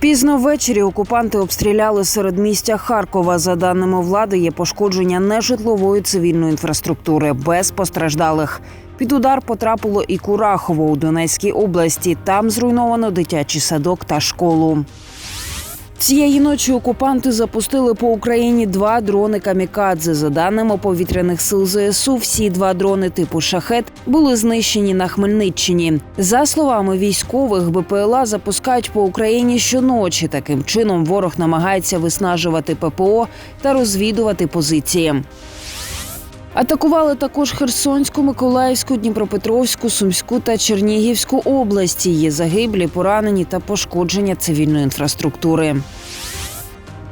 Пізно ввечері окупанти обстріляли серед містя Харкова. За даними влади, є пошкодження нежитлової цивільної інфраструктури без постраждалих. Під удар потрапило і Курахово у Донецькій області. Там зруйновано дитячий садок та школу. Цієї ночі окупанти запустили по Україні два дрони камікадзе. За даними повітряних сил ЗСУ, всі два дрони типу шахет були знищені на Хмельниччині. За словами військових, БПЛА запускають по Україні щоночі. Таким чином ворог намагається виснажувати ППО та розвідувати позиції. Атакували також Херсонську, Миколаївську, Дніпропетровську, Сумську та Чернігівську області. Є загиблі, поранені та пошкодження цивільної інфраструктури.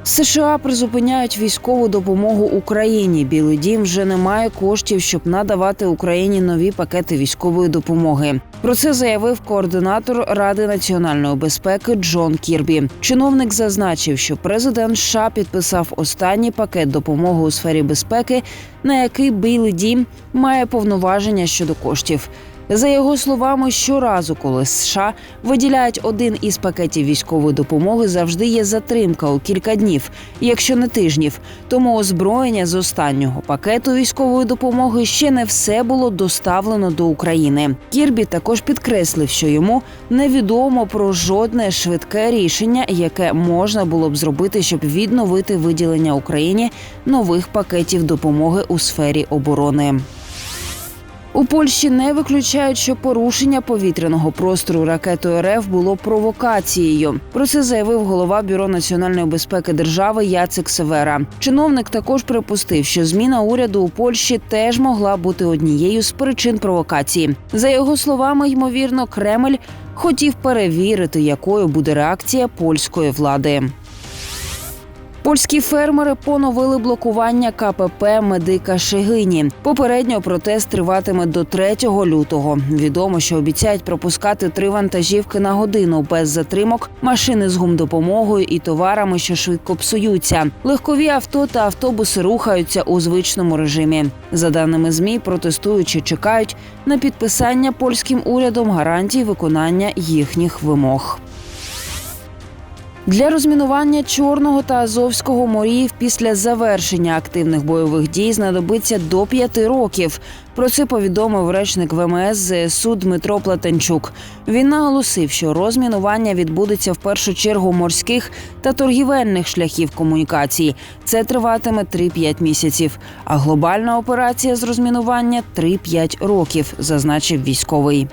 США призупиняють військову допомогу Україні. Білий дім вже не має коштів, щоб надавати Україні нові пакети військової допомоги. Про це заявив координатор Ради національної безпеки Джон Кірбі. Чиновник зазначив, що президент США підписав останній пакет допомоги у сфері безпеки, на який Білий дім має повноваження щодо коштів. За його словами, щоразу, коли США виділяють один із пакетів військової допомоги, завжди є затримка у кілька днів, якщо не тижнів. Тому озброєння з останнього пакету військової допомоги ще не все було доставлено до України. Кірбі також підкреслив, що йому невідомо про жодне швидке рішення, яке можна було б зробити, щоб відновити виділення Україні нових пакетів допомоги у сфері оборони. У Польщі не виключають, що порушення повітряного простору ракетою РФ було провокацією. Про це заявив голова бюро національної безпеки держави Яцек Севера. Чиновник також припустив, що зміна уряду у Польщі теж могла бути однією з причин провокації. За його словами, ймовірно, Кремль хотів перевірити, якою буде реакція польської влади. Польські фермери поновили блокування КПП Медика Шегині. Попередньо протест триватиме до 3 лютого. Відомо, що обіцяють пропускати три вантажівки на годину без затримок, машини з гумдопомогою і товарами, що швидко псуються. Легкові авто та автобуси рухаються у звичному режимі. За даними змі, протестуючі чекають на підписання польським урядом гарантій виконання їхніх вимог. Для розмінування Чорного та Азовського морів після завершення активних бойових дій знадобиться до п'яти років. Про це повідомив речник ВМС ЗСУ Дмитро Платенчук. Він наголосив, що розмінування відбудеться в першу чергу морських та торгівельних шляхів комунікації. Це триватиме 3-5 місяців. А глобальна операція з розмінування 3-5 років, зазначив військовий.